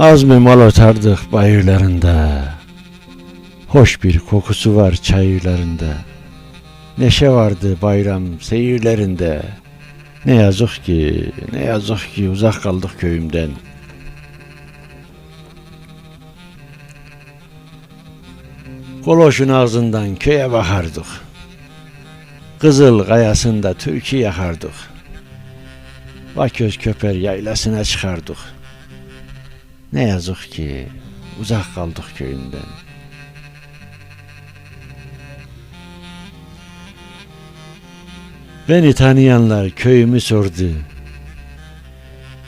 Az mı mal otardık bayırlarında. Hoş bir kokusu var çayırlarında. Neşe vardı bayram seyirlerinde. Ne yazık ki, ne yazık ki uzak kaldık köyümden. Koloşun ağzından köye bakardık. Kızıl kayasında türkü yakardık. Vaköz köper yaylasına çıkardık ne yazık ki uzak kaldık köyünden. Beni tanıyanlar köyümü sordu.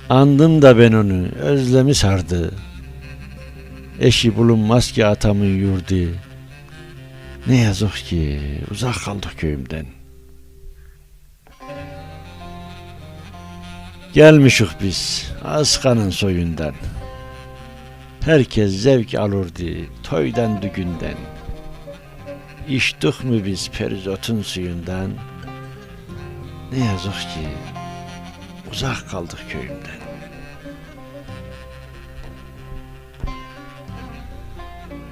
Andım da ben onu, özlemi sardı. Eşi bulunmaz ki atamın yurdu. Ne yazık ki uzak kaldık köyümden. Gelmişik biz Askan'ın soyundan. Herkes zevk alırdı toydan düğünden. İçtik mi biz perizotun suyundan? Ne yazık ki uzak kaldık köyümden.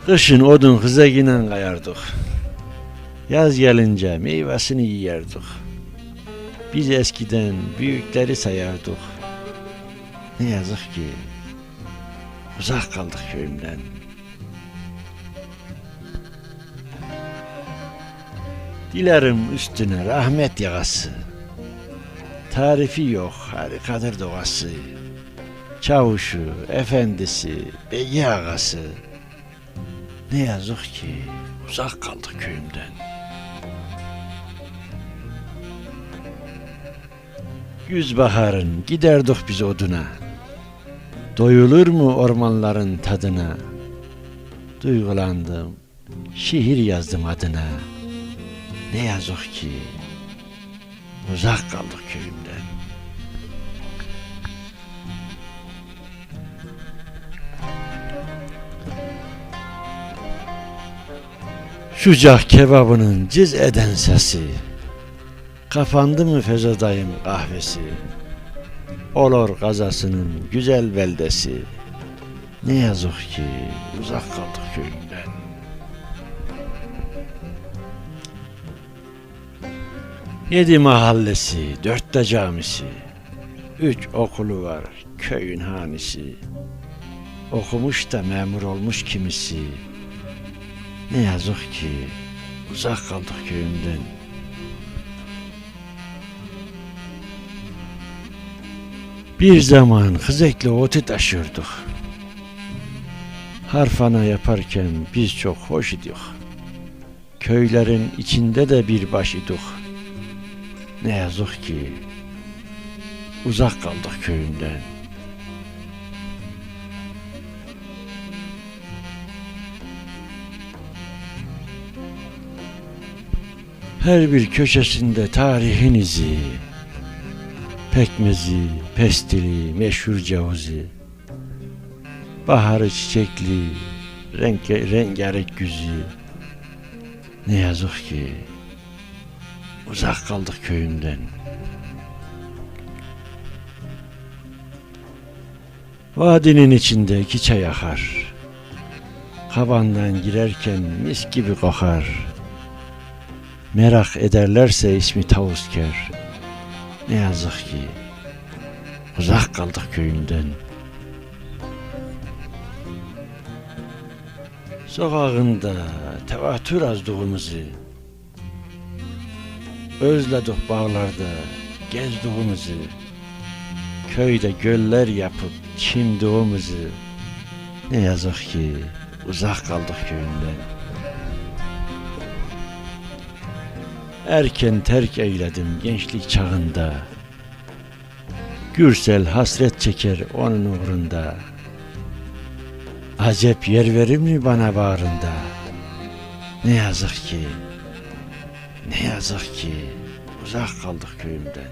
Kışın odun hızeginen kayardık. Yaz gelince meyvesini yiyerdik. Biz eskiden büyükleri sayardık. Ne yazık ki uzak kaldık köyümden. Dilerim üstüne rahmet yağası. Tarifi yok harikadır doğası. Çavuşu, efendisi, beyi ağası. Ne yazık ki uzak kaldık köyümden. Yüz baharın giderdik biz oduna. Doyulur mu ormanların tadına? Duygulandım, şiir yazdım adına. Ne yazık ki uzak kaldık köyümden. Şucak kebabının cız eden sesi Kapandı mı Fezodayım kahvesi Olur gazasının güzel beldesi. Ne yazık ki uzak kaldık köyümden Yedi mahallesi, dörtte camisi. Üç okulu var köyün hanisi. Okumuş da memur olmuş kimisi. Ne yazık ki uzak kaldık köyümden Bir zaman Hızek'le otu taşırdık. Harfana yaparken biz çok hoş idik. Köylerin içinde de bir baş idik. Ne yazık ki uzak kaldık köyünden. Her bir köşesinde tarihin izi, pekmezi, pestili, meşhur cavuzi, baharı çiçekli, renk, rengarenk güzü. Ne yazık ki uzak kaldık köyümden. Vadinin içinde iki çay akar. Kabandan girerken mis gibi kokar. Merak ederlerse ismi Tavuzker. Ne yazık ki uzak kaldık köyünden. Sokağında tevatür azdığımızı, özledik bağlarda gezdiğimizi, köyde göller yapıp çimdiğimizi, ne yazık ki uzak kaldık köyünden. Erken terk eyledim gençlik çağında. Gürsel hasret çeker onun uğrunda. Acep yer verir mi bana bağrında? Ne yazık ki, ne yazık ki uzak kaldık köyümden.